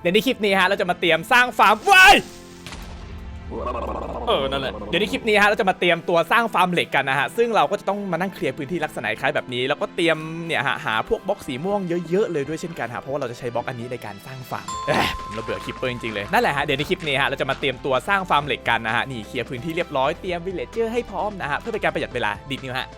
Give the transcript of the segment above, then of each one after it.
เดี๋ยวในคลิปนี้ฮะเราจะมาเตรียมสร้างฟาร์มไว้เออ นั่นแหละ เดี๋ยวในคลิปนี้ฮะเราจะมาเตรียมตัวสร้างฟาร์มเหล็กกันนะฮะ ซึ่งเราก็จะต้องมานั่งเคลียร์พื้นที่ลักษณะคล้ายแบบนี้ แล้วก็เตรียมเนี่ยฮะหาพวกบล็อกสีม่วงเยอะๆเลยด้วยเช่นกันฮะ เพราะว่าเราจะใช้บล็อกอันนี้ในการสร้างฟาร์มเอ้ยผมระเบื่อคลิปเปอร์จริงๆเลย นั่นแหละฮะ เดี๋ยวในคลิปนี้ฮะเราจะมาเตรียมตัวสร้างฟาร์มเหล็กกันนะฮะ นี่เคลียร์พื้นที่เรียบร้อย เตรียมวิลเลจเจอร์ให้พร้อมนะฮะ เพื่อเป็นการประหยัดเวลาดิดนิวฮะ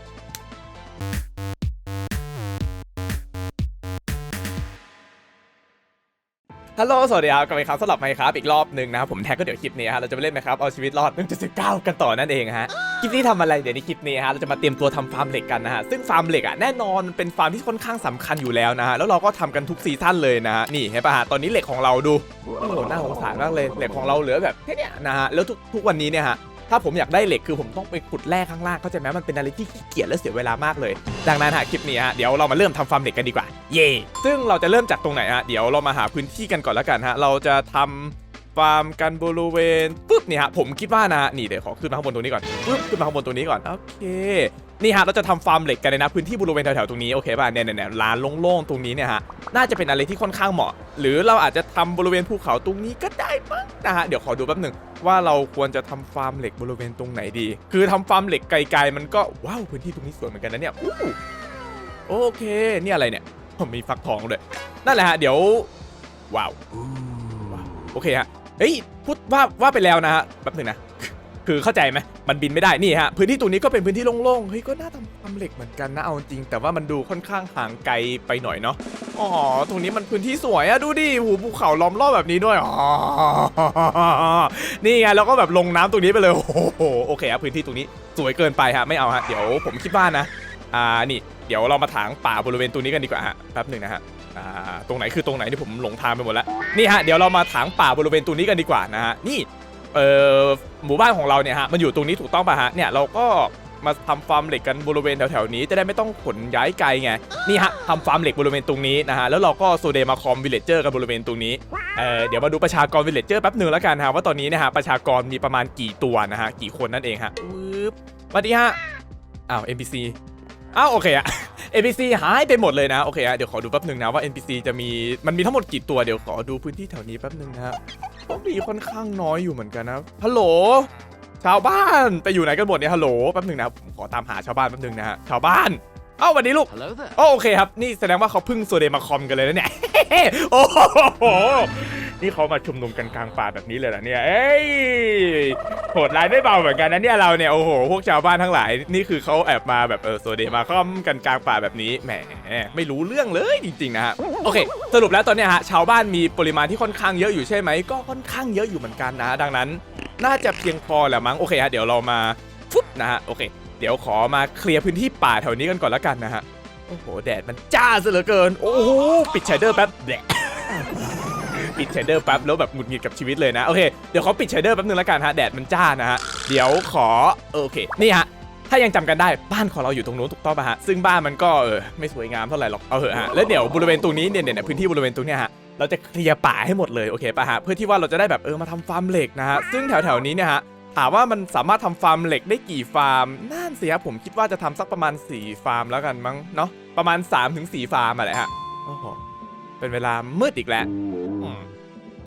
ฮัลโหลสวัสดีครับกลับมาครั้งสำหรับไมค์ครับอีกรอบหนึ่งนะครับผมแท็กก็เดี๋ยวคลิปนี้ฮะเราจะไปเล่นไหมครับเอาชีวิตรอด1.19กันต่อนั่นเองฮะคลิปนี้ทำอะไรเดี๋ยวในคลิปนี้ฮะเราจะมาเตรียมตัวทำฟาร์มเหล็กกันนะฮะซึ่งฟาร์มเหล็กอะแน่นอนมันเป็นฟาร์มที่ค่อนข้างสำคัญอยู่แล้วนะฮะแล้วเราก็ทำกันทุกซีซั่นเลยนะฮะนี่เห็นปะฮะตอนนี้เหล็กของเราดูโอ้โหน่าสงสารมากเลยเหล็กของเราเหลือแบบแค่เนี้ยนะฮะแล้วทุกทุกวันนี้เนี่ยฮะ ถ้าผมอยากได้เหล็กคือผมต้องไปขุดแร่ข้างล่างเข้าใจไหมมันเป็นอะไรที่ขี้เกียจและเสียเวลามากเลย ดังนั้นฮะคลิปนี้ฮะเดี๋ยวเรามาเริ่มทำฟาร์มเหล็กกันดีกว่า เย่ซึ่งเราจะเริ่มจากตรงไหนฮะเดี๋ยวเรามาหาพื้นที่กันก่อนแล้วกันฮะเราจะทำฟาร์มกันบริเวณปุ๊บเนี่ยฮะผมคิดว่านะนี่เดี๋ยวขอขึ้นมาข้างบนตรงนี้ก่อนปุ๊บขึ้นมาข้างบนตรงนี้ก่อนโอเค นี่ฮะเราจะทำฟาร์มเหล็กกันเลยนะพื้นที่บริเวณแถวๆตรงนี้โอเคป่ะเนี่ยเนี่ยเนี่ยลานโล่งๆตรงนี้เนี่ยฮะน่าจะเป็นอะไรที่ค่อนข้างเหมาะ หรือเราอาจจะทำบริเวณภูเขาตรงนี้ก็ได้มั้งนะฮะเดี๋ยวขอดูแป๊บหนึ่งว่าเราควรจะทำฟาร์มเหล็กบริเวณตรงไหนดี คือทำฟาร์มเหล็กไกลๆมันก็ว้าวพื้นที่ตรงนี้สวยเหมือนกันนะเนี่ยอู้โอเคเนี่ยอะไรเนี่ยผมมีฟักทองด้วยนั่นแหละฮะเดี๋ยวว้าวโอเคฮะเฮ้ยพูดว่าว่าไปแล้วนะฮะแป๊บหนึ่งนะ คือเข้าใจไหมมันบินไม่ได้นี่ฮะพื้นที่ตรงนี้ก็เป็นพื้นที่โล่งๆเฮ้ยก็น่าทำฟาร์มเหล็กเหมือนกันนะเอาจริงแต่ว่ามันดูค่อนข้างห่างไกลไปหน่อยเนาะอ๋อตรงนี้มันพื้นที่สวยอะดูดิหูภูเขาล้อมรอบแบบนี้ด้วยอ๋อนี่ไงเราก็แบบลงน้ำตรงนี้ไปเลยโอ้โหโอเคครับพื้นที่ตรงนี้สวยเกินไปฮะไม่เอาฮะเดี๋ยวผมคิดว่านะอ่านี่ เดี๋ยวเรามาถางป่าบริเวณตรงนี้กันดีกว่าฮะแป๊บหนึ่งนะฮะอ่าตรงไหนคือตรงไหนที่ผมหลงทางไปหมดแล้วนี่ฮะเดี๋ยวเรามาถางป่าบริเวณตรงนี้กันดีกว่านะฮะนี่ เอ่อหมู่บ้านของเราเนี่ยฮะมันอยู่ตรงนี้ถูกต้องป่ะฮะเนี่ยเราก็มาทำฟาร์มเหล็กกันบริเวณแถวๆนี้จะได้ไม่ต้องขนย้ายไกลไงนี่ฮะทำฟาร์มเหล็กบริเวณตรงนี้นะฮะแล้วเราก็โซเดมาคอมวิลเลจเจอร์กันบริเวณตรงนี้เอ่อเดี๋ยวมาดูประชากรวิลเลจเจอร์แป๊บหนึ่งแล้วกันฮะว่าตอนนี้นะฮะประชากรมีประมาณกี่ตัวนะฮะกี่คนนั่นเองฮะปึ๊บสวัสดีฮะอ้าว NPC อ้าวโอเคอะ NPC หายไปหมดเลยนะโอเคอะเดี๋ยวขอดูแป๊บหนึ่งนะว่า NPC จะมีมันมีทั้งหมดกี่ตัวเดี๋ยวขอดูพื้นที่แถวนี้แป๊บหนึ่งนะฮะ ก็มีค่อนข้างน้อยอยู่เหมือนกันนะฮัลโหล ชาวบ้านไปอยู่ไหนกันหมดเนี่ยฮัลโหลแป๊บหนึ่งนะผมขอตามหาชาวบ้านแป๊บหนึ่งนะฮะชาวบ้านเอ้าสวัสดีลูก Hello there. โอเคครับ นี่แสดงว่าเขาพึ่งโซเดมาคอมกันเลยนะเนี่ย โอ้โห นี่เขามาชุมนุมกันกลางป่าแบบนี้เลยเหรอเนี่ย เอ้ยโหดร้ายไม่เบาเหมือนกันนะเนี่ยเราเนี่ยโอ้โหพวกชาวบ้านทั้งหลายนี่คือเขาแอบมาแบบเออโซเดมาคอมกันกลางป่าแบบนี้แหมไม่รู้เรื่องเลยจริงๆนะฮะโอเค สรุปแล้วตอนเนี้ยฮะชาวบ้านมีปริมาณที่ค่อนข้างเยอะอยู่ใช่ไหมก็ค่อนข้างเยอะอยู่เหมือนกันนะ ดังนั้น น่าจะเพียงพอแหละมั้งโอเคฮะเดี๋ยวเรามาฟุบนะฮะโอเค เดี๋ยวขอมาเคลียร์พื้นที่ป่าแถวนี้กันก่อนละกันนะฮะโอ้โหแดดมันจ้าซะเหลือเกิน โอ้โหปิดชเดอร์แป๊บแดด ปิดชเดอร์แป๊บแล้วแบบหงุดหงิดกับชีวิตเลยนะ โอเค เดี๋ยวเขอปิดชเดอร์แป๊บนึงแล้วกันฮะแดดมันจ้านะฮะ เดี๋ยวขอโอเค นี่ฮะถ้ายังจำกันได้บ้านของเราอยู่ตรงนู้นถูกต้องป่ะฮะ ซึ่งบ้านมันก็เออไม่สวยงามเท่าไหร่หรอกเอาเถอะฮะแล้วเดี๋ยวบริเวณตรงนี้เนี่ยเนี่ยพื้นที่บริเวณตรงเนี้ยฮะเราจะเคลียร์ป่าให้หมดเลยโอเคป่ะฮะเพื่อที่ว่าเราจะได้แบบเออมาทำฟาร์มเหล็กนะฮะซึ่งแถวๆนี้เนี่ยฮะถามว่ามันสามารถทำฟาร์มเหล็กได้กี่ฟาร์มนั่นสิครับผมคิดว่าจะทำสักประมาณ4ฟาร์มแล้วกันมั้งเนาะประมาณ3-4ฟาร์มอะไรฮะโอ้โห เป็นเวลามืดอีกแล้วอืม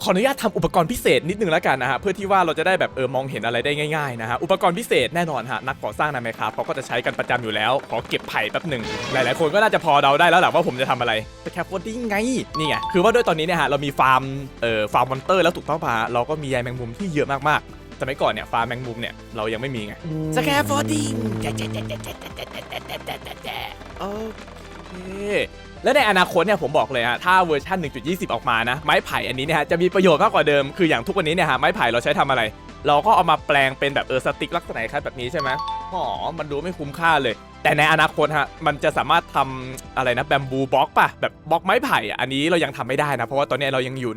ขออนุญาตทำอุปกรณ์พิเศษนิดนึงแล้วกันนะฮะเพื่อที่ว่าเราจะได้แบบเออมองเห็นอะไรได้ง่ายๆนะฮะอุปกรณ์พิเศษแน่นอนฮะนักก่อสร้างในไมครับเขาก็จะใช้กันประจำอยู่แล้ว ขอเก็บไผ่แป๊บหนึ่งหลายๆ คนก็น่าจะพอเดาได้แล้วแหละว่าผมจะทำอะไรแต่แคปโฟดดิ้งไงนี่ไงคือว่าด้วยตอนนี้เนี่ยฮะเรามีฟาร์มเอ่อฟาร์มมอนเตอร์แล้วถูกต้องป่ะฮะเราก็มีใยแมงมุมที่เยอะมากๆสมัยก่อนเนี่ยฟาร์มแมงมุมเนี่ยเรายังไม่มีไงสแคฟโฟดิ้งโอเค และในอนาคตเนี่ยผมบอกเลยฮะถ้าเวอร์ชัน1.20 ออกมานะไม้ไผ่อันนี้เนี่ยฮะจะมีประโยชน์มากกว่าเดิมคืออย่างทุกวันนี้เนี่ยฮะไม้ไผ่เราใช้ทำอะไร เราก็เอามาแปลงเป็นแบบเออสติ๊กลักษณะคล้ายแบบนี้ใช่ไหมอ๋อมันดูไม่คุ้มค่าเลย แต่ในอนาคตฮะมันจะสามารถทำอะไรนะแบมบูบล็อกป่ะแบบบล็อกไม้ไผ่อะอันนี้เรายังทำไม่ได้นะเพราะว่าตอนนี้เรายังอยู่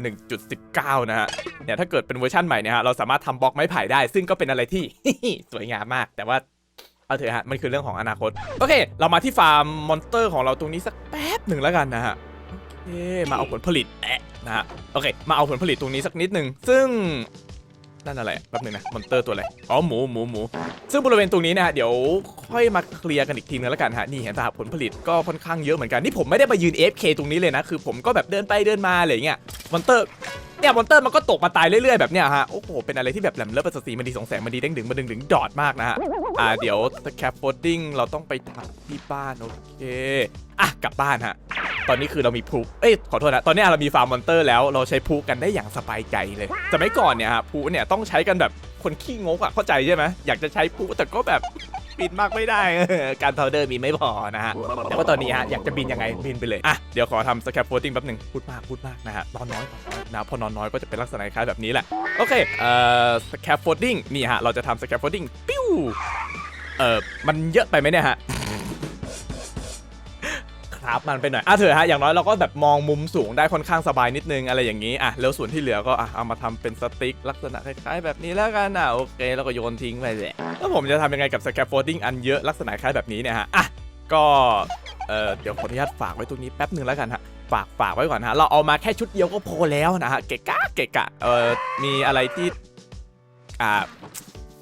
1.19 นะฮะเนี่ยถ้าเกิดเป็นเวอร์ชันใหม่เนี่ยฮะเราสามารถทำบล็อกไม้ไผ่ได้ ซึ่งก็เป็นอะไรที่สวยงามมาก แต่ว่า เอาเถอะฮะ มันคือเรื่องของอนาคต โอเค เรามาที่ฟาร์มมอนสเตอร์ของเราตรงนี้สักแป๊บหนึ่งแล้วกันนะฮะ โอเค มาเอาผลผลิตแอะนะฮะ โอเค มาเอาผลผลิตตรงนี้สักนิดหนึ่ง ซึ่งนั่นอะไรแป๊บหนึงนะ มอนเตอร์ตัวอะไร อ๋อ หมู หมู หมู ซึ่งบริเวณตรงนี้นะฮะ เดี๋ยวค่อยมาเคลียร์กันอีกทีนึงแล้วกันฮะ นี่เห็นป่ะผลผลิตก็ค่อนข้างเยอะเหมือนกัน นี่ผมไม่ได้มายืน AFK ตรงนี้เลยนะ คือผมก็แบบเดินไปเดินมาอะไรอย่างเงี้ย มอนเตอร์ เนี่ยมอนเตอร์มันก็ตกมาตายเรื่อยๆแบบเนี้ยฮะ โอ้โห เป็นอะไรที่แบบแหลมเลิศประเสริฐสีมันดีสองแสงมันดีเด้งดึงมันดึงดึงดอดมากนะฮะ อ่าเดี๋ยวสแคปโฟดดิ้งเราต้องไปทำที่บ้านโอเค อะกลับบ้านฮะ ตอนนี้คือเรามีพลุเอ้ยขอโทษนะ ตอนนี้เรามีฟาร์มมอนเตอร์แล้วเราใช้พลุกันได้อย่างสบายใจเลยสมัยก่อนเนี่ยฮะพลุเนี่ยต้องใช้กันแบบคนขี้งกอะเข้าใจใช่ไหมอยากจะใช้พลุแต่ก็แบบ บินมากไม่ได้การพาวเดอร์มีไม่พอนะฮะแต่ว่าตอนนี้ฮะอยากจะบินยังไงบินไปเลยอะเดี๋ยวขอทำสแคปโฟติ้งแป๊บหนึ่งพูดมากพูดมากนะฮะนอนน้อยนะพอนอนน้อยก็จะเป็นลักษณะคล้ายแบบนี้แหละโอเคเอ่อสแคปโฟติ้งนี่ฮะเราจะทำสแคปโฟติ้งปิ้วเอ่อมันเยอะไปไหมเนี่ยฮะ ครับมันไปหน่อยอะเถอะฮะอย่างน้อยเราก็แบบมองมุมสูงได้ค่อนข้างสบายนิดนึงอะไรอย่างนี้อะแล้วส่วนที่เหลือก็อะเอามาทำเป็นสติ๊กลักษณะคล้ายๆ แบบนี้แล้วกันอะโอเคแล้วก็โยนทิ้งไปแหละแล้วผมจะทำยังไงกับ scaffolding อันเยอะลักษณะคล้ายแบบนี้เนี่ยฮะอะก็เอ่อเดี๋ยวขออนุญาตฝากไว้ตรงนี้แป๊บหนึ่งแล้วกันฮะฝากฝากไว้ก่อนฮะเราเอามาแค่ชุดเดียวก็พอแล้วนะฮะเกะกะเกะกะเอ่อมีอะไรที่อ่า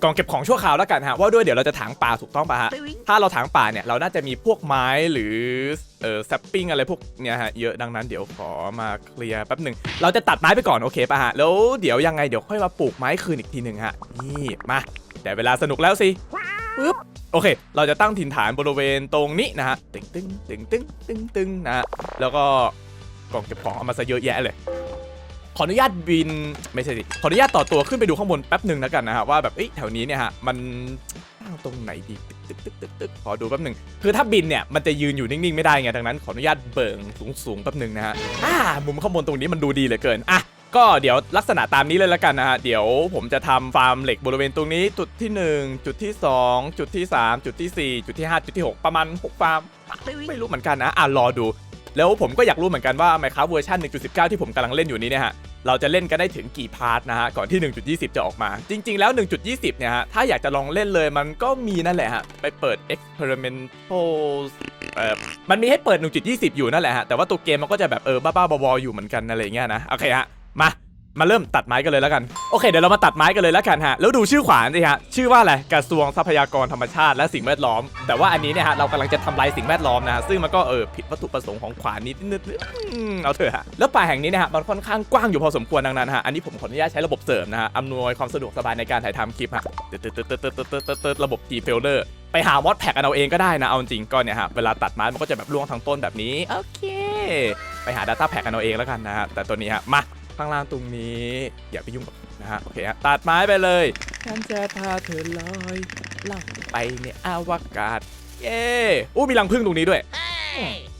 กล่องเก็บของชั่วคราวแล้วกันฮะว่าด้วยเดี๋ยวเราจะถางป่าถูกต้องป่ะฮะถ้าเราถางป่าเนี่ยเราน่าจะมีพวกไม้หรือเอ่อแซปปิ้งอะไรพวกเนี่ยฮะเยอะดังนั้นเดี๋ยวขอมาเคลียร์แป๊บหนึ่งเราจะตัดไม้ไปก่อนโอเคป่ะฮะแล้วเดี๋ยวยังไงเดี๋ยวค่อยมาปลูกไม้คืนอีกทีหนึ่งฮะนี่มาแต่เวลาสนุกแล้วสิปึ๊บโอเค เราจะตั้งถิ่นฐานบริเวณตรงนี้นะฮะตึงตึงตึงตึงตึงตึงนะฮะแล้วก็กล่องเก็บของเอามาซะเยอะแยะเลย ขออนุญาตบินไม่ใช่สิขออนุญาตต่อตัวขึ้นไปดูข้างบนแป๊บหนึ่งแล้วกันนะฮะว่าแบบเอ้ยแถวนี้เนี่ยฮะมันตั้งตรงไหนดีตึกตึกตึกตึกตึกขอดูแป๊บหนึ่งคือถ้าบินเนี่ยมันจะยืนอยู่นิ่งๆไม่ได้ไงดังนั้นขออนุญาตเบิ่งสูงๆแป๊บหนึ่งนะฮะอ่ามุมข้างบนตรงนี้มันดูดีเหลือเกินอะก็เดี๋ยวลักษณะตามนี้เลยแล้วกันนะฮะ เดี๋ยวผมจะทำฟาร์มเหล็กบริเวณตรงนี้ จุดที่ 1 จุดที่ 2 จุดที่ 3 จุดที่ 4 จุดที่ 5 จุดที่ 6 ประมาณ 6 ฟาร์ม ไม่รู้เหมือนกันนะ อะ รอดู แล้วผมก็อยากรู้เหมือนกันว่า Minecraft เวอร์ชัน1.19 ที่ผมกำลังเล่นอยู่นี้เนี่ยฮะเราจะเล่นกันได้ถึงกี่พาร์ทนะฮะก่อนที่ 1.20 จะออกมา จริง ๆ แล้ว 1.20 เนี่ยฮะถ้าอยากจะลองเล่นเลยมันก็มีนั่นแหละฮะไปเปิด experimental เอ่อมันมีให้เปิด 1.20 อยู่นั่นแหละฮะแต่ว่าตัวเกมมันก็จะแบบเออบ้าๆบอๆอยู่เหมือนกันอะไรอย่างเงี้ยนะโอเคฮะมา มาเริ่มตัดไม้กันเลยแล้วกันโอเคเดี๋ยวเรามาตัดไม้กันเลยแล้วกันฮะแล้วดูชื่อขวานสิฮะชื่อว่าอะไรกระทรวงทรัพยากรธรรมชาติ และสิ่งแวดล้อม แต่ว่าอันนี้เนี่ยฮะเรากำลังจะทำลายสิ่งแวดล้อมนะฮะซึ่งมันก็เออผิดวัตถุประสงค์ของขวานนิดนึงเอาเถอะฮะแล้วป่าแห่งนี้เนี่ยฮะมันค่อนข้างกว้างอยู่พอสมควรดังนั้นฮะอันนี้ผมขออนุญาตใช้ระบบเสริมนะฮะอำนวยความสะดวกสบายในการถ่ายทำคลิปฮะระบบทีเพลเลอร์ไปหาวอตแพ็กกันเอาเองก็ได้นะเอาจริงก็เนี่ยฮะเวลาตัดไม้มันก็จะแบบร่วงทั้งต้นแบบนี้โอเค ไปหา Data แพ็กกันเอาเองแล้วกันนะฮะแต่ตัวนี้ฮะมา ข้างล่างตรงนี้ อย่าไปยุ่งกับนะฮะโอเคฮะตัดไม้ไปเลยฉันจะพาเธอลอยล่องไปในอวกาศเย้อู้มีรังผึ้งตรงนี้ด้วย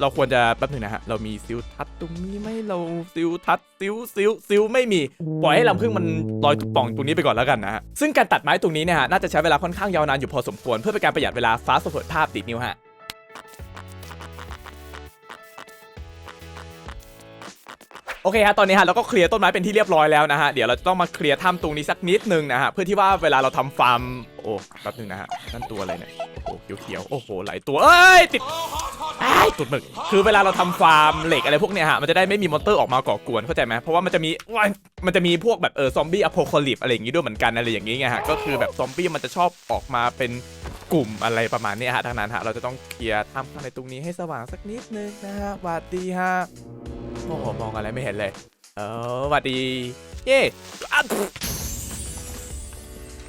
เราควรจะแป๊บหนึงนะฮะ เรามีซิลทัดตรงนี้ไหมเราซิลทัดซิลซิลซิลไม่มี ปล่อยให้รังผึ้งมันลอยตุกป่องตรงนี้ไปก่อนแล้วกันนะฮะ ซึ่งการตัดไม้ตรงนี้เนี่ยฮะน่าจะใช้เวลาค่อนข้างยาวนานอยู่พอสมควรเพื่อเป็นการประหยัดเวลาฟ้าสดภาพติดนิ้วฮะ โอเคฮะตอนนี้ฮะเราก็เคลียร์ต้นไม้เป็นที่เรียบร้อยแล้วนะฮะเดี๋ยวเราจะต้องมาเคลียร์ถ้ำตรงนี้สักนิดนึงนะฮะเพื่อที่ว่าเวลาเราทำฟาร์ม โอ้แป๊บนึงนะฮะนั่นตัวอะไรเนี่ยโอ้เขียวๆโอ้โหหลายตัวเอ้ยติดไอ้ยตุดหมึกคือเวลาเราทำฟาร์มเหล็กอะไรพวกเนี้ยฮะมันจะได้ไม่มีมอนเตอร์ออกมาก่อกวนเข้าใจไหมเพราะว่ามันจะมีว้ามันจะมีพวกแบบเออซอมบี้อโพคอลิปอะไรอย่างงี้ด้วยเหมือนกันอะไรอย่างงี้ไงฮะก็คือแบบซอมบี้มันจะชอบออกมาเป็นกลุ่มอะไรประมาณนี้ฮะดังนั้นฮะเราจะต้องเคลียร์ทำข้างในตรงนี้ให้สว่างสักนิดนึงนะฮะหวัดดีฮะโอ้โหมองอะไรไม่เห็นเลยเออหวัดดีเย่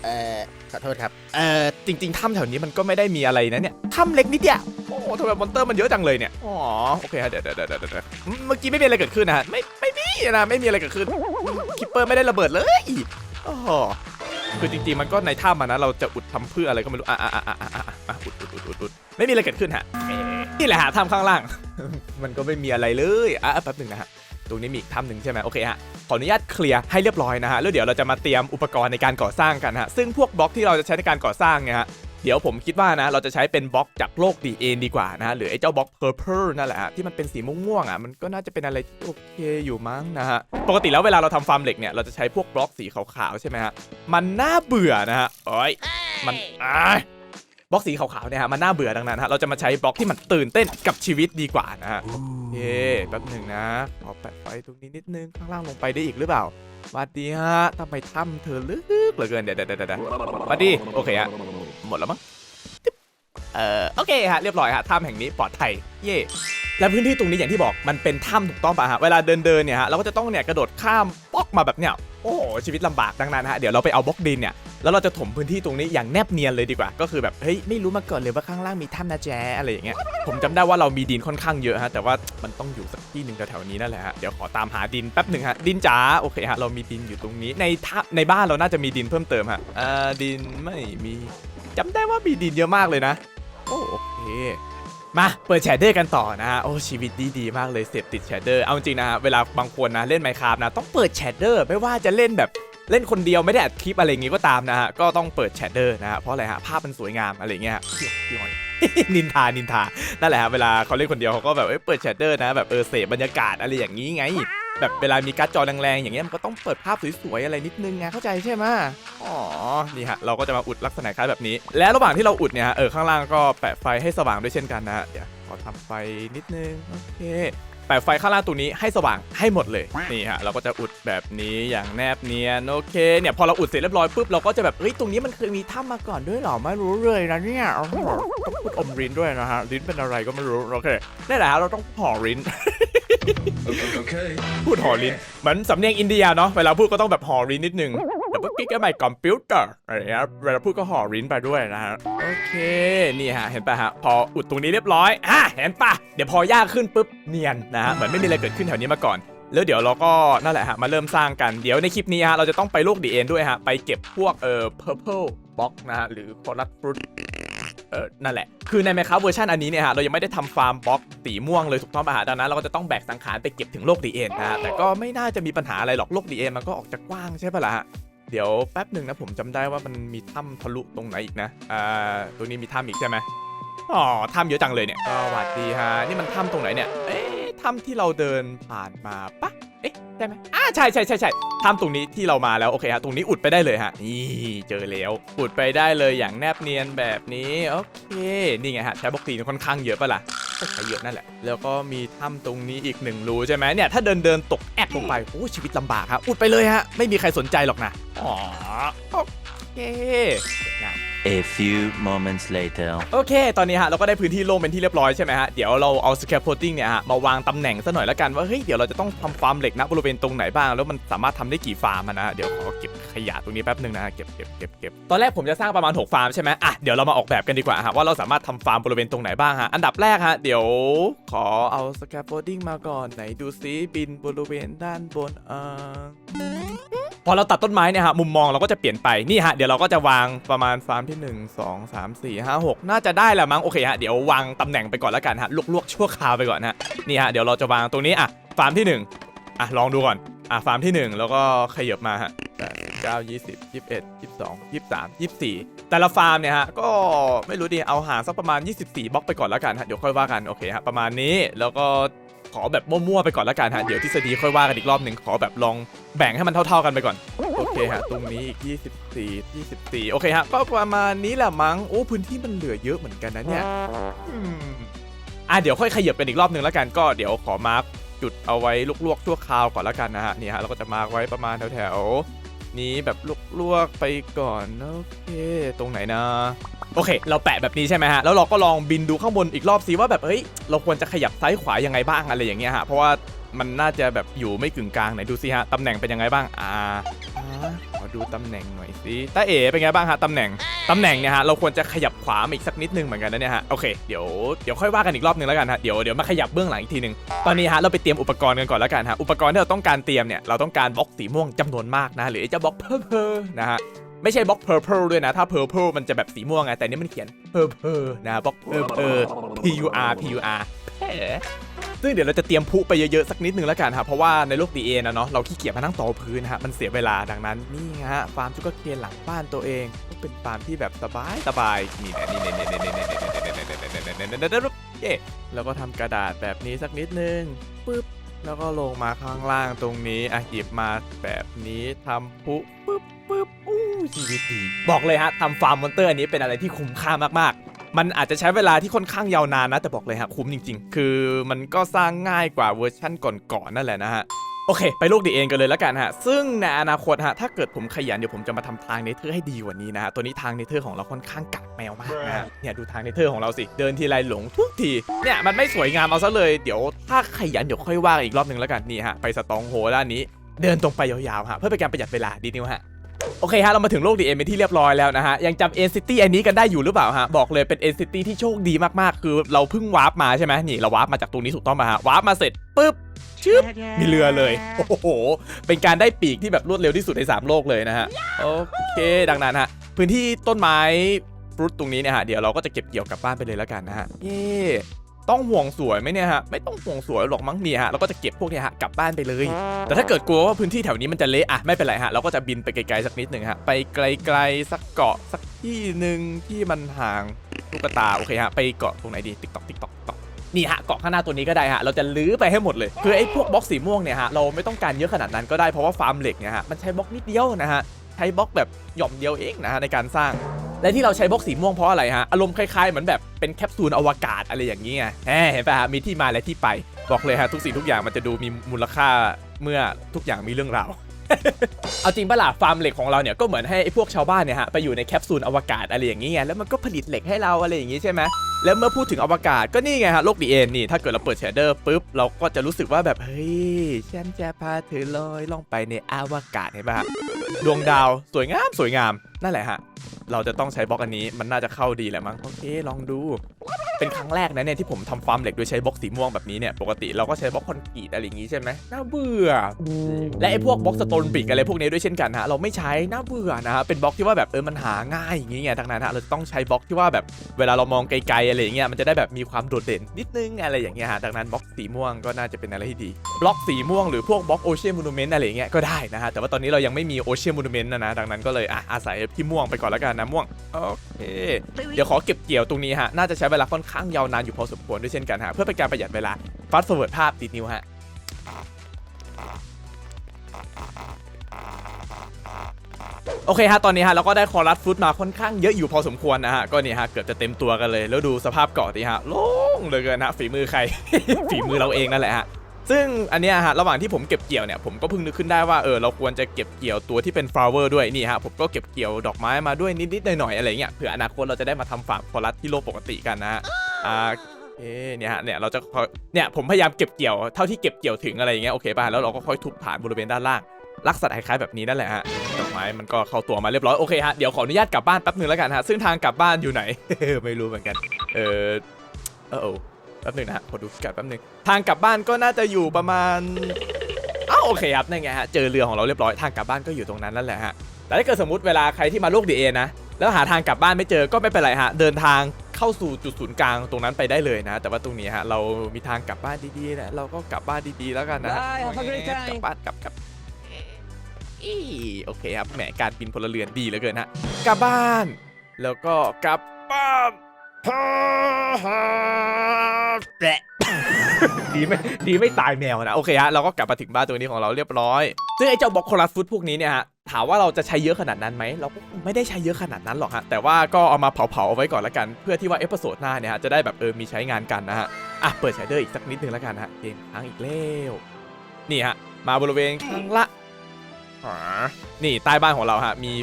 เออขอโทษครับ เออจริงๆถ้ำแถวนี้มันก็ไม่ได้มีอะไรนะเนี่ยถ้ำเล็กนิดเดียวโอ้โหทำไมมอนเตอร์มันเยอะจังเลยเนี่ยอ๋อโอเคฮะเดี๋ยวเดี๋ยวเดี๋ยวเดะเมื่อกี้ไม่มีอะไรเกิดขึ้นนะฮะไม่ไม่มีนะไม่มีอะไรเกิดขึ้นคิปเปอร์ไม่ได้ระเบิดเลยอ้โหคือจริงๆมันก็ในถ้ำอะนะเราจะอุดทำเพื่ออะไรก็ไม่รู้อะอะอะอะอะอะอะอุดอุดอุดอุดอุดไม่มีอะไรเกิดขึ้นฮะเอ๊ะนี่แหละฮะถ้ำข้างล่าง มันก็ไม่มีอะไรเลยอะแป๊บหนึ่งนะฮะ ตรงนี้มีอีกถ้ำหนึ่งใช่ไหมโอเคฮะขออนุญาตเคลียร์ให้เรียบร้อยนะฮะแล้วเดี๋ยวเราจะมาเตรียมอุปกรณ์ในการก่อสร้างกันฮะซึ่งพวกบล็อกที่เราจะใช้ในการก่อสร้างเนี่ยฮะเดี๋ยวผมคิดว่านะเราจะใช้เป็นบล็อกจากโลกดีเอ็นดีกว่านะฮะหรือไอ้เจ้าบล็อก purple นั่นแหละฮะที่มันเป็นสีม่วงๆอะมันก็น่าจะเป็นอะไรที่โอเคอยู่มั้งนะฮะปกติแล้วเวลาเราทำฟาร์มเหล็กเนี่ยเราจะใช้พวกบล็อกสีขาวๆใช่ไหมฮะมันน่าเบื่อนะฮะโอ้ยมันอ่า บล็อกสีขาวๆเนี่ยฮะมันน่าเบื่อดังนั้นฮะเราจะมาใช้บล็อกที่มันตื่นเต้นกับชีวิตดีกว่านะฮะโอเคแป๊บหนึ่งนะขอแปะไฟตรงนี้นิดนึงข้างล่างลงไปได้อีกหรือเปล่าสวัสดีฮะทำไมถ้ำเธอลึกเหลือเกินเดี๋ยวเดี๋ยวเดี๋ยวเดี๋ยวสวัสดีโอเคฮะหมดแล้วมั้งจึ๊บเอ่อโอเคฮะเรียบร้อยฮะถ้ำแห่งนี้ปลอดภัยเย่ และพื้นที่ตรงนี้อย่างที่บอกมันเป็นถ้ำถูกต้องป่ะฮะเวลาเดินเดินเนี่ยฮะเราก็จะต้องเนี่ยกระโดดข้ามบล็อกมาแบบเนี้ยโอ้โหชีวิตลำบากดังนั้นฮะเดี๋ยวเราไปเอาบล็อกดินเนี่ยแล้วเราจะถมพื้นที่ตรงนี้อย่างแนบเนียนเลยดีกว่า ก็คือแบบเฮ้ยไม่รู้มาก่อนเลยว่าข้างล่างมีถ้ำนะแจ๊อะไรอย่างเงี้ยผมจำได้ว่าเรามีดินค่อนข้างเยอะฮะแต่ว่ามันต้องอยู่สักที่หนึ่งแถวๆนี้นั่นแหละฮะเดี๋ยวขอตามหาดินแป๊บหนึ่งฮะดินจ๋าโอเคฮะเรามีดินอยู่ตรงนี้ในถ้ำในบ้านเราน่าจะมีดินเพิ่มเติมฮะอ่าดินไม่มีจำได้ว่ามีดินเยอะมากเลยนะโอเค มาเปิดแชเดอร์กันต่อนะฮะโอ้ชีวิตดีดีมากเลยเสพติดแชเดอร์เอาจริงนะฮะเวลาบางคนนะเล่นไมค์คราฟนะต้องเปิดแชเดอร์ไม่ว่าจะเล่นแบบเล่นคนเดียวไม่ได้อัดคลิปอะไรอย่างงี้ก็ตามนะฮะก็ต้องเปิดแชเดอร์นะฮะเพราะอะไรฮะภาพมันสวยงามอะไรเงี้ยฮะพี่หอยนินทา นินทา นั่นแหละฮะเวลาเขาเล่นคนเดียวเขาก็แบบเอ้ยเปิดแชเดอร์นะแบบเออเสพบรรยากาศอะไรอย่างนี้ไง แบบเวลามีการ์ดจอแรงๆอย่างเงี้ยมันก็ต้องเปิดภาพสวยๆอะไรนิดนึงไงเข้าใจใช่ไหมอ๋อนี่ฮะเราก็จะมาอุดลักษณะคล้ายแบบนี้ และระหว่างที่เราอุดเนี่ยฮะเออข้างล่างก็แปะไฟให้สว่างด้วยเช่นกันนะฮะเดี๋ยวขอทำไฟนิดนึงโอเคแปะไฟข้างล่างตรงนี้ให้สว่างให้หมดเลยนี่ฮะเราก็จะอุดแบบนี้อย่างแนบเนียนโอเคเนี่ยพอเราอุดเสร็จเรียบร้อยปุ๊บเราก็จะแบบเฮ้ยตรงนี้มันเคยมีถ้ำมาก่อนด้วยหรอไม่รู้เลยนะเนี่ยต้องพูดอมรินด้วยนะฮะลิ้นเป็นอะไรก็ไม่รู้โอเคนี่แหละฮะเราต้องห่อริน พูดหอลิ้นเหมือนสำเนียงอินเดียเนาะเวลาพูดก็ต้องแบบหอลิ้นนิดนึงแต่เมื่อกี้ก็ไม่คอมพิวเตอร์อะไรเงี้ยเวลาพูดก็หอลิ้นไปด้วยนะฮะโอเคนี่ฮะเห็นปะฮะพออุดตรงนี้เรียบร้อยอะเห็นปะเดี๋ยวพอยากขึ้นปุ๊บเนียนนะฮะเหมือนไม่มีอะไรเกิดขึ้นแถวนี้มาก่อนแล้วเดี๋ยวเราก็นั่นแหละฮะมาเริ่มสร้างกันเดี๋ยวในคลิปนี้ฮะเราจะต้องไปโลกดีเอ็นด้วยฮะไปเก็บพวกเอ่อ purple box นะฮะหรือ coral fruit เออนั่นแหละ คือใน Minecraft เวอร์ชันอันนี้เนี่ยฮะเรายังไม่ได้ทำฟาร์มบล็อกสีม่วงเลยถูกต้องป่ะฮะดังนั้นเราก็จะต้องแบกสังขารไปเก็บถึงโลกดีเอ็นนะฮะแต่ก็ไม่น่าจะมีปัญหาอะไรหรอกโลกดีเอ็นมันก็ออกจากกว้างใช่ป่ะล่ะฮะเดี๋ยวแป๊บหนึ่งนะผมจำได้ว่ามันมีถ้ำทะลุตรงไหนอีกนะอ่าตัวนี้มีถ้ำอีกใช่ไหมอ๋อถ้ำเยอะจังเลยเนี่ยก็หวัดดีฮะนี่มันถ้ำตรงไหนเนี่ยเอ๊ะถ้ำที่เราเดินผ่านมาปะ เอ๊ะใช่ไหมอ่าใช่ใช่ใช่ใช่ถ้ำตรงนี้ที่เรามาแล้วโอเคฮะตรงนี้อุดไปได้เลยฮะนี่เจอแล้วอุดไปได้เลยอย่างแนบเนียนแบบนี้โอเคนี่ไงฮะใช้บล็อกตีนค่อนข้างเยอะปะล่ะก็ใช้เยอะนั่นแหละ แล้วก็มีถ้ำตรงนี้อีกหนึ่งรูใช่ไหมเนี่ย ถ้าเดินเดินตกแอกลงไป โอ้ชีวิตลำบากครับอุดไปเลยฮะ ไม่มีใครสนใจหรอกนะ อ๋อ โอเคงาม A few moments later. โอเค ตอนนี้ฮะเราก็ได้พื้นที่โล่งเป็นที่เรียบร้อยใช่ไหมฮะ เดี๋ยวเราเอาสแคปโพติ้งเนี่ยฮะมาวางตำแหน่งซะหน่อยละกันว่า เฮ้ย เดี๋ยวเราจะต้องทำฟาร์มเหล็กนะบริเวณตรงไหนบ้าง แล้วมันสามารถทำได้กี่ฟาร์มนะ เดี๋ยวขอเก็บขยะตรงนี้แป๊บหนึ่งนะ เก็บเก็บเก็บเก็บตอนแรกผมจะสร้างประมาณ 6 ฟาร์มใช่ไหมอะ เดี๋ยวเรามาออกแบบกันดีกว่าฮะว่าเราสามารถทำฟาร์มบริเวณตรงไหนบ้างฮะ อันดับแรกฮะ เดี๋ยวขอเอาสแคปโพติ้งมาก่อนไหนดูซิบินบริเวณด้านบนเอ่อพอเราตัดต้นไม้เนี่ยฮะมุมมองเราก็จะเปลี่ยนไปนี่ฮะเดี๋ยวเราก็จะวางประมาณฟาร์มที่่ 1 2 3 4 5 6 น่าจะได้แหละมั้งโอเคฮะเดี๋ยววางตำแหน่งไปก่อนแล้วกันฮะลวกๆชั่วคราวไปก่อนฮะนี่ฮะเดี๋ยวเราจะวางตรงนี้อะฟาร์มที่ 1อะลองดูก่อนอะฟาร์มที่ 1 แล้วก็ขยับมาฮะ9 20 21 22 23 24แต่ละฟาร์มเนี่ยฮะก็ไม่รู้ดิเอาหาสักประมาณ 24บล็อกไปก่อนแล้วกันฮะเดี๋ยวค่อยว่ากันโอเคฮะประมาณนี้แล้วก็ขอแบบมั่วๆไปก่อนละกันฮะเดี๋ยวทฤษฎีค่อยว่ากันอีกรอบหนึ่งขอแบบลอง แบ่งให้มันเท่า ๆกันไปก่อน โอเคฮะ ตรงนี้อีก 24 24 โอเคฮะ ก็ประมาณนี้แหละมั้ง โอ้ พื้นที่มันเหลือเยอะเหมือนกันนะเนี่ยอืมอะเดี๋ยวค่อยขยับกันอีกรอบหนึ่งแล้วกัน ก็เดี๋ยวขอมาร์กจุดเอาไว้ลวกๆชั่วคราวก่อนละกันนะฮะ นี่ฮะ เราก็จะมาร์กไว้ประมาณแถวๆ นี้แบบลวกๆไปก่อน โอเค ตรงไหนนะโอเค เราแปะแบบนี้ใช่ไหมฮะ แล้วเราก็ลองบินดูข้างบนอีกรอบซิว่าแบบ เฮ้ย เราควรจะขยับซ้ายขวายังไงบ้างอะไรอย่างเงี้ยฮะ เพราะว่า มันน่าจะแบบอยู่ไม่กึ่งกลางไหนดูซิฮะตำแหน่งเป็นยังไงบ้างอ่าอ่าขอดูตำแหน่งหน่อยสิตาเอ๋เป็นไงบ้างฮะตำแหน่งตำแหน่งเนี่ยฮะเราควรจะขยับขวามาอีกสักนิดนึงเหมือนกันนะเนี่ยฮะโอเคเดี๋ยวเดี๋ยวค่อยว่ากันอีกรอบนึงแล้วกันฮะเดี๋ยวเดี๋ยวมาขยับเบื้องหลังอีกทีนึงตอนนี้ฮะเราไปเตรียมอุปกรณ์กันก่อนแล้วกันฮะอุปกรณ์ที่เราต้องการเตรียมเนี่ยเราต้องการบล็อกสีม่วงจำนวนมากนะหรือจะบล็อกเพอร์เพอร์นะฮะไม่ใช่บล็อก purple ด้วยนะ ถ้า purple มันจะแบบสีม่วงไงแต่นี่มันเขียน purple นะบล็อก purple p u r p u r แหม ซึ่งเดี๋ยวเราจะเตรียมผู้ไปเยอะๆ สักนิดนึงแล้วกันครับเพราะว่าในโลกดีเอนะเนาะเราขี้เกียจมานั่งต่อพื้นฮะมันเสียเวลาดังนั้นนี่ฮะฟาร์มจุกเกียนหลังบ้านตัวเองก็เป็นฟาร์มที่แบบสบายสบายนี่เนี่ยนี่เนี่ยนี่เนี่ล้วก็ทำกระดาษแบบนี้สักนิเนี่ปึ๊บแล้วก็ลงมาข้านี่างตรงนี่เนี่ยเนี่ยิบมาแบบนี่เนี่ยาปุ๊บปึ๊บปึ๊บอู้ชีวิตนี่ยเนี่ยเนี่ยฮะทำฟาร์มมเนี่ยเนี่อร์อันี่ยนี้เป็นอะไรนี่คุ้นี่ยเนี่ยเนี่ยเนี่ยเนี่ยเนี่ยเนี่ย มันอาจจะใช้เวลาที่ค่อนข้างยาวนานนะ แต่บอกเลยฮะคุ้มจริง ๆ คือมันก็สร้างง่ายกว่าเวอร์ชั่นก่อนๆนั่นแหละนะฮะโอเค ไปโลกดีเอ็นกันเลยแล้วกันฮะ ซึ่งในอนาคตฮะ ถ้าเกิดผมขยันเดี๋ยวผมจะมาทำทางเนเธอร์ให้ดีกว่านี้นะฮะ ตัวนี้ทางเนเธอร์ของเราค่อนข้างกักแมวมากนะเนี่ยดูทางเนเธอร์ของเราสิ เดินทีไรหลงทุกที เนี่ยมันไม่สวยงามเอาซะเลย เดี๋ยวถ้าขยันเดี๋ยวค่อยว่ากันอีกรอบหนึ่งแล้วกันนี่ฮะ ไปสตองโฮด้านนี้ เดินตรงไปยาวๆฮะ เพื่อเป็นการประหยัดเวลาดีนิวฮะ โอเคฮะเรามาถึงโลกดีเอ็นเป็นที่เรียบร้อยแล้วนะฮะ ยังจำเอ็นซิตี้อันนี้กันได้อยู่หรือเปล่าฮะ บอกเลยเป็นเอ็นซิตี้ที่โชคดีมากๆ คือเราเพิ่งวาร์ปมาใช่ไหมนี่เราวาร์ปมาจากตรงนี้ถูกต้องป่ะฮะวาร์ปมาเสร็จปุ๊บชึบมีเรือเลย โอ้โห เป็นการได้ปีกที่แบบรวดเร็วที่สุดใน 3 โลกเลยนะฮะ โอเคดังนั้นฮะ พื้นที่ต้นไม้ฟรุตตรงนี้เนี่ยฮะเดี๋ยวเราก็จะเก็บเกี่ยวกลับบ้านไปเลยแล้วกันนะฮะเย่ ต้องห่วงสวยไหมเนี่ยฮะไม่ต้องห่วงสวยหรอกมั้งเนี่ยฮะเราก็จะเก็บพวกเนี้ยฮะกลับบ้านไปเลย แต่ถ้าเกิดกลัวว่าพื้นที่แถวนี้มันจะเละอะไม่เป็นไรฮะเราก็จะบินไปไกลๆสักนิดหนึ่งฮะไปไกลๆสักเกาะสักที่หนึ่งที่มันห่างลูกตาโอเคฮะไปเกาะตรงไหนดีติ๊กตอกติ๊กตอกตอกนี่ฮะเกาะข้างหน้าตัวนี้ก็ได้ฮะเราจะลื้อไปให้หมดเลยคือไอ้พวกบล็อกสีม่วงเนี่ยฮะเราไม่ต้องการเยอะขนาดนั้นก็ได้เพราะว่าฟาร์มเหล็กเนี่ยฮะมันใช้บล็อกนิดเดียวนะฮะใช้บล็อกแบบหย่อมเดียวเองนะฮะในการสร้าง และที่เราใช้บล็อกสีม่วงเพราะอะไรฮะ อารมณ์คล้ายๆเหมือนแบบเป็นแคปซูลอวกาศอะไรอย่างนี้ไงเห็นป่ะฮะมีที่มาและที่ไป บอกเลยฮะทุกสิ่งทุกอย่างมันจะดูมีมูลค่าเมื่อทุกอย่างมีเรื่องราวเอาจริงปะล่ะฟาร์มเหล็กของเราเนี่ยก็เหมือนให้ไอ้พวกชาวบ้านเนี่ยฮะไปอยู่ในแคปซูลอวกาศอะไรอย่างนี้ไงแล้วมันก็ผลิตเหล็กให้เราอะไรอย่างนี้ใช่ไหมแล้วเมื่อพูดถึงอวกาศก็นี่ไงฮะโลกดีเอ็นนี่ถ้าเกิดเราเปิดเชดเดอร์ปุ๊บเราก็จะรู้สึกว่าแบบเฮ้ยฉันจะพาเธอลอยล่องไปในอวกาศเห็นปะฮะดวงดาวสวยงามสวยงามนั่นแหละฮะ เราจะต้องใช้บล็อกอันนี้มันน่าจะเข้าดีแหละมั้งโอเคลองดู เป็นครั้งแรกนะเนี่ยที่ผมทำฟาร์มเหล็กโดยใช้บล็อกสีม่วงแบบนี้เนี่ยปกติเราก็ใช้บล็อกคอนกรีตอะไรอย่างงี้ใช่ไหมน่าเบื่อ และไอ้พวกบล็อกสโตนบิกอะไรพวกนี้ด้วยเช่นกันฮะเราไม่ใช้น่าเบื่อนะฮะเป็นบล็อกที่ว่าแบบเออมันหาง่ายอย่างงี้ไงดังนั้นฮะเราต้องใช้บล็อกที่ว่าแบบเวลาเรามองไกลๆอะไรอย่างเงี้ยมันจะได้แบบมีความโดดเด่นนิดนึงอะไรอย่างเงี้ยฮะดังนั้นบล็อกสีม่วงก็น่าจะเป็นอะไรที่ดีบล็อกสีม่วงหรือพวกบล็อกโอเชียนมูนูเมนต์อะไรอย่างเงี้ยก็ได้นะฮะแต่ว่าตอนนี้เรายังไม่มีโอเชียนมูนูเมนต์นะนะดังนั้นก็เลยอะอาศัยพี่ม่วงไปก่อนแล้วกันนะม่วงโอเคเดี๋ยวขอเก็บเกี่ยวตรงนี้ฮะน่าจะใช้เวลาค่อนข้างยาวนานอยู่พอสมควรด้วยเช่นกันฮะเพื่อเป็นการประหยัดเวลาฟาสต์ o เวิร์ดภาพติดนิ้วฮะโอเคฮะตอนนี้ฮะเราก็ได้คอรัสฟุตมาค่อนข้างเยอะอยู่พอสมควรนะฮะก็เนี่ยฮะเกือบจะเต็มตัวกันเลย แล้วดูสภาพเกาะดิฮะโล่งเหลยเกินฮะฝีมือใคร ฝีมือเราเองนั่นแหละฮะ ซึ่งอันเนี้ยฮะระหว่างที่ผมเก็บเกี่ยวเนี่ยผมก็เพิ่งนึกขึ้นได้ว่าเออเราควรจะเก็บเกี่ยวตัวที่เป็น flower ด้วยนี่ฮะผมก็เก็บเกี่ยวดอกไม้มาด้วยนิดๆหน่อยๆอะไรเงี้ยเผื่ออนาคตเราจะได้มาทำฟาร์มคอรัสที่โลกปกติกันนะฮะอ่าเอ๊เนี่ยฮะเนี่ยเราจะเนี่ยผมพยายามเก็บเกี่ยวเท่าที่เก็บเกี่ยวถึงอะไรอย่างเงี้ยโอเคป่ะแล้วเราก็ค่อยทุบฐานบริเวณด้านล่างลักษณะคล้ายๆแบบนี้นั่นแหละฮะดอกไม้มันก็เข้าตัวมาเรียบร้อยโอเคฮะเดี๋ยวขออนุญาตกลับบ้านแป๊บนึงแล้วกันฮะซึ่งทางกลับบ้านอยู่ไหนไม่รู้เหมือนกัน เออเออ ป๊บหนึงนะฮะขอดูพิกัดแป๊บหนึงทางกลับบ้านก็น่าจะอยู่ประมาณอ้าวโอเคครับนั่นไงฮะเจอเรือของเราเรียบร้อยทางกลับบ้านก็อยู่ตรงนั้นนั่นแหละฮะแต่ถ้าเกิดสมมติเวลาใครที่มาโลกดีเอนะแล้วหาทางกลับบ้านไม่เจอก็ไม่เป็นไรฮะเดินทางเข้าสู่จุดศูนย์กลางตรงนั้นไปได้เลยนะ แต่ว่าตรงนี้ฮะเรามีทางกลับบ้านดีๆนะเราก็กลับบ้านดีๆแล้วกันนะฮะ Bye, have a great time กลับบ้านกลับกลับอีโอเคครับแหมการบินพลเรือนดีเหลือเกินฮะกลับบ้าน แล้วก็กลับบ้าน แหละดีไม่ดีไม่ตายแมวนะ โอเคฮะ เราก็กลับมาถึงบ้านตัวนี้ของเราเรียบร้อย ซึ่งไอ้เจ้าบล็อกโคลัสฟุตพวกนี้เนี่ยฮะ ถามว่าเราจะใช้เยอะขนาดนั้นไหม เราก็ไม่ได้ใช้เยอะขนาดนั้นหรอกฮะ แต่ว่าก็เอามาเผาๆเอาไว้ก่อนละกัน เพื่อที่ว่าเอพิโซดหน้าเนี่ยฮะ จะได้แบบเออมีใช้งานกันนะฮะ อะ เปิดชเดอร์อีกสักนิดนึงล้วกันฮะเกมค้างอีกแล้วนี่ฮะ มาบริเวณข้างละนี่ใต้บ้านของเราฮะ มี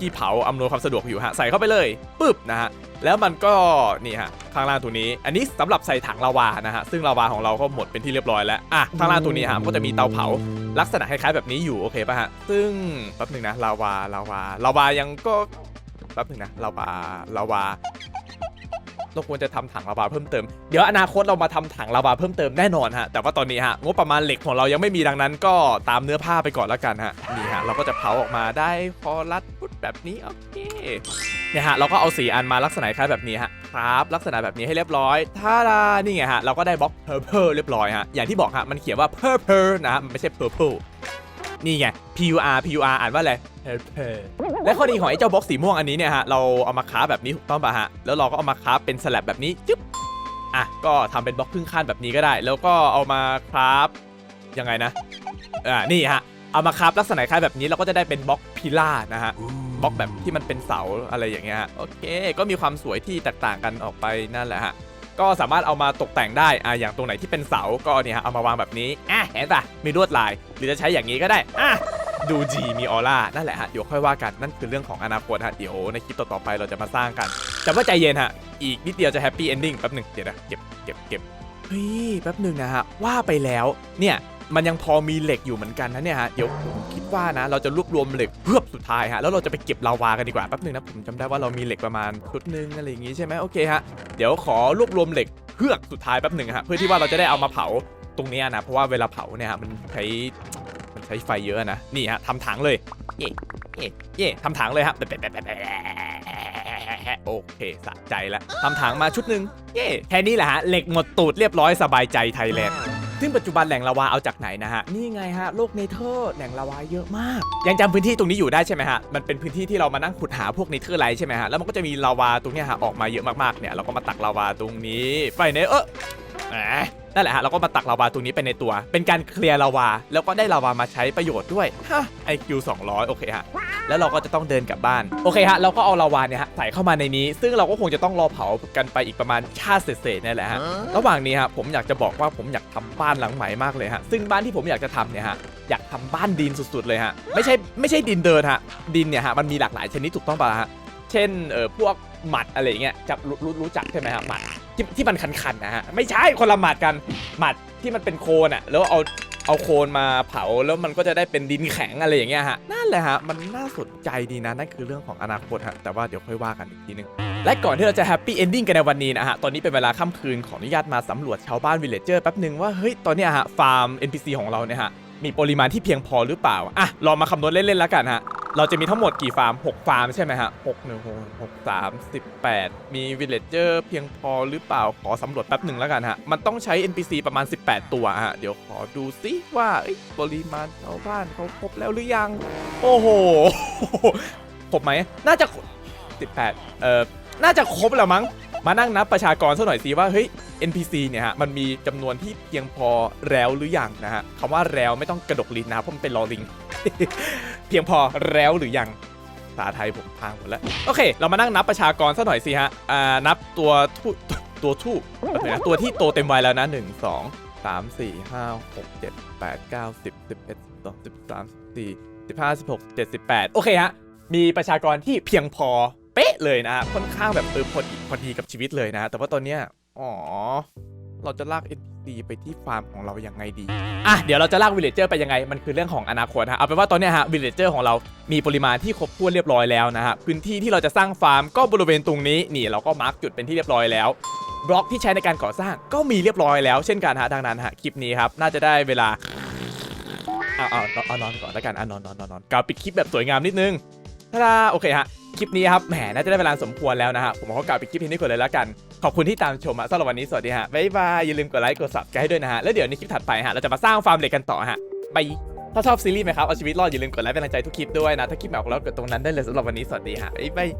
ที่เผาอำนวยความสะดวกอยู่ฮะใส่เข้าไปเลยปึ๊บนะฮะแล้วมันก็นี่ฮะข้างล่างตัวนี้ อันนี้สำหรับใส่ถังลาวานะฮะซึ่งลาวาของเราก็หมดเป็นที่เรียบร้อยแล้วอะข้างล่างตัวนี้ฮะก็จะมีเตาเผาลักษณะคล้ายๆแบบนี้อยู่โอเคป่ะฮะซึ่งแป๊บหนึ่งนะลาวาลาวาลาวายังก็แป๊บหนึ่งนะลาวาลาวา เราควรจะทำถังลาวาเพิ่มเติม เดี๋ยวอนาคตเรามาทำถังลาวาเพิ่มเติมแน่นอนฮะ แต่ว่าตอนนี้ฮะงบประมาณเหล็กของเรายังไม่มีดังนั้น ก็ตามเนื้อผ้าไปก่อนแล้วกันฮะ นี่ฮะเราก็จะเผาออกมาได้คอรัดพุดแบบนี้โอเคเนี่ยฮะเราก็เอาสีอันมาลักษณะคล้ายแบบนี้ฮะครับลักษณะแบบนี้ให้เรียบร้อยถ้าดานี่ไงฮะเราก็ได้บล็อก purple เรียบร้อยฮะอย่างที่บอกฮะมันเขียนว่า purple นะฮะมันไม่ใช่ purple นี่ไง pur pur อ่านว่าอะไร purple และข้อดีของไอ้เจ้าบล็อกสีม่วงอันนี้เนี่ยฮะเราเอามาค้าแบบนี้ถูกต้องป่ะฮะแล้วเราก็เอามาค้าเป็นสลับแบบนี้จึ๊บอะก็ทำเป็นบล็อกครึ่งขั้นแบบนี้ก็ได้ แล้วก็เอามาคราฟยังไงนะอ่านี่ฮะเอามาคราฟลักษณะคล้ายแบบนี้เราก็จะได้เป็นบล็อกพิล่านะฮะบล็อกแบบที่มันเป็นเสาอะไรอย่างเงี้ยฮะโอเค ก็มีความสวยที่แตกต่างกันออกไปนั่นแหละฮะ ก็สามารถเอามาตกแต่งได้อ่าอย่างตรงไหนที่เป็นเสาก็เนี่ยฮะเอามาวางแบบนี้อะเห็นปะมีลวดลาย หรือจะใช้อย่างนี้ก็ได้อะดูดีมีออร่านั่นแหละฮะเดี๋ยวค่อยว่ากันนั่นคือเรื่องของอนาคตฮะเดี๋ยวในคลิปต่อๆไปเราจะมาสร้างกัน แต่ว่าใจเย็นฮะอีกนิดเดียวจะแฮปปี้เอนดิ้งแป๊บหนึ่งเดี๋ยวนะเก็บเก็บเก็บเฮ้ยแป๊บหนึ่งนะฮะว่าไปแล้วเนี่ย มันยังพอมีเหล็กอยู่เหมือนกันนะเนี่ยฮะเดี๋ยวผมคิดว่านะเราจะรวบรวมเหล็กเพื่อสุดท้ายฮะแล้วเราจะไปเก็บลาวากันดีกว่าแป๊บหนึ่งนะผมจำได้ว่าเรามีเหล็กประมาณชุดหนึงอะไรอย่างงี้ใช่ไหมโอเคฮะเดี๋ยวขอรวบรวมเหล็กเพื่อสุดท้ายแป๊บหนึ่งฮะเพื่อที่ว่าเราจะได้เอามาเผาตรงนี้นะเพราะว่าเวลาเผาเนี่ยฮะมันใช้มันใช้ไฟเยอะนะนี่ฮะทำถังเลยเย่เย่เย่ทำถังเลยฮะโอเคสะใจแล้วทำถังมาชุดหนึ่งเย่แค่นี้แหละฮะเหล็กหมดตูดเรียบร้อยสบายใจไทยแลนด์ ซึ่งปัจจุบันแหล่งลาวาเอาจากไหนนะฮะ นี่ไงฮะ โลกเนเธอร์แหล่งลาวาเยอะมาก ยังจำพื้นที่ตรงนี้อยู่ได้ใช่ไหมฮะ มันเป็นพื้นที่ที่เรามานั่งขุดหาพวกเนเธอร์ไลท์ใช่ไหมฮะ แล้วมันก็จะมีลาวาตรงนี้ฮะออกมาเยอะมากๆเนี่ย เราก็มาตักลาวาตรงนี้ ไปเนเออแหม นั่นแหละฮะเราก็มาตักลาวาตรงนี้ไปในตัว เป็นการเคลียร์ลาวา แล้วก็ได้ลาวามาใช้ประโยชน์ด้วยฮะ IQ 200 โอเคฮะแล้วเราก็จะต้องเดินกลับบ้าน โอเคฮะเราก็เอาลาวาเนี่ยฮะใส่เข้ามาในนี้ ซึ่งเราก็คงจะต้องรอเผากันไปอีกประมาณชาติเศษๆนี่แหละฮะระหว่างนี้ฮะผมอยากจะบอกว่าผมอยากทำบ้านหลังใหม่มากเลยฮะซึ่งบ้านที่ผมอยากจะทำเนี่ยฮะอยากทำบ้านดินสุดๆเลยฮะไม่ใช่ไม่ใช่ดินเดินฮะดินเนี่ยฮะมันมีหลากหลายชนิดถูกต้องป่ะฮะเช่นเออพวก หมัดอะไรเงี้ยจะรู้รู้รู้จักใช่ไหมฮะหมัดที่ที่มันคันๆนะฮะไม่ใช่คนละหมัดกันหมัดที่มันเป็นโคลนอะแล้วเอาเอาโคลนมาเผาแล้วมันก็จะได้เป็นดินแข็งอะไรอย่างเงี้ยฮะนั่นแหละฮะมันน่าสนใจดีนะนั่นคือเรื่องของอนาคตฮะแต่ว่าเดี๋ยวค่อยว่ากันอีกทีนึงและก่อนที่เราจะแฮปปี้เอนดิ้งกันในวันนี้นะฮะตอนนี้เป็นเวลาค่ำคืนขออนุญาตมาสำรวจชาวบ้านวิลเลจเจอร์แป๊บหนึ่งว่าเฮ้ยตอนนี้ฮะฟาร์ม NPC ของเราเนี่ยฮะมีปริมาณที่เพียงพอหรือเปล่าอะลองมาคำนวณเล่นๆแล้วกันฮะ เราจะมีทั้งหมดกี่ฟาร์ม 6 ฟาร์มใช่ไหมฮะ6 1 6 6 3 18มีวิลเลจเจอร์เพียงพอหรือเปล่าขอสำรวจแป๊บหนึ่งแล้วกันฮะ มันต้องใช้ NPC ประมาณ 18 ตัวฮะ เดี๋ยวขอดูซิว่าปริมาณชาวบ้านเขาครบแล้วหรือยัง โอ้โหครบไหม น่าจะ 18 เอ่อ น่าจะครบแล้วมั้ง มานั่งนับประชากรสักหน่อยสิว่าเฮ้ย NPC เนี่ยฮะมันมีจำนวนที่เพียงพอแล้วหรือยังนะฮะคำว่าแล้วไม่ต้องกระดกลิ้นนะเพราะมันเป็นลอลิง เพียงพอแล้วหรือยังภาษาไทยผมพังหมดแล้ว โอเค เรามานั่งนับประชากรสักหน่อยสิฮะอ่านับตัวทูตัวทูบนะตัวที่โตเต็มวัยแล้วนะ1 2 3 4 5 6 7 8 9 10 11 12 13 14 15 16 17 18โอเคฮะมีประชากรที่เพียงพอ เป๊ะเลยนะค่อนข้างแบบเออพอดีพอดีกับชีวิตเลยนะ แต่ว่าตอนเนี้ยอ๋อเราจะลาก NPC ไปที่ฟาร์มของเรายังไงดี อะ เดี๋ยวเราจะลากวิลเลจเจอร์ไปยังไง มันคือเรื่องของอนาคตฮะเอาเป็นว่าตอนเนี้ยฮะวิลเลจเจอร์ของเรามีปริมาณที่ครบถ้วนเรียบร้อยแล้วนะฮะ พื้นที่ที่เราจะสร้างฟาร์มก็บริเวณตรงนี้ นี่เราก็มาร์กจุดเป็นที่เรียบร้อยแล้ว บล็อกที่ใช้ในการก่อสร้างก็มีเรียบร้อยแล้วเช่นกันฮะดังนั้นฮะคลิปนี้ครับน่าจะได้เวลาเอาเอาเอาเอนอนก่อนแล้วกันอะนอนนอนนอนนอนกาปิดคลิปแบบสวยงามนิดนึงทาดาโอเคฮะ คลิปนี้ครับแหมน่าจะได้เวลาสมควรแล้วนะฮะผมขอกล่าวปิดคลิปนี้ก่อนเลยแล้วกัน ขอบคุณที่ตามชมอะสำหรับวันนี้สวัสดีฮะบ๊ายบายอย่าลืมกดไลค์กด subscribe ให้ด้วยนะฮะแล้วเดี๋ยวในคลิปถัดไปฮะเราจะมาสร้างฟาร์มเหล็กกันต่อฮะบายถ้าชอบซีรีส์ไหมครับเอาชีวิตรอดอย่าลืมกดไลค์เป็นกำลังใจทุกคลิปด้วยนะถ้าคลิปแบบของเรากดตรงนั้นได้เลยสำหรับวันนี้สวัสดีฮะบ๊ายบาย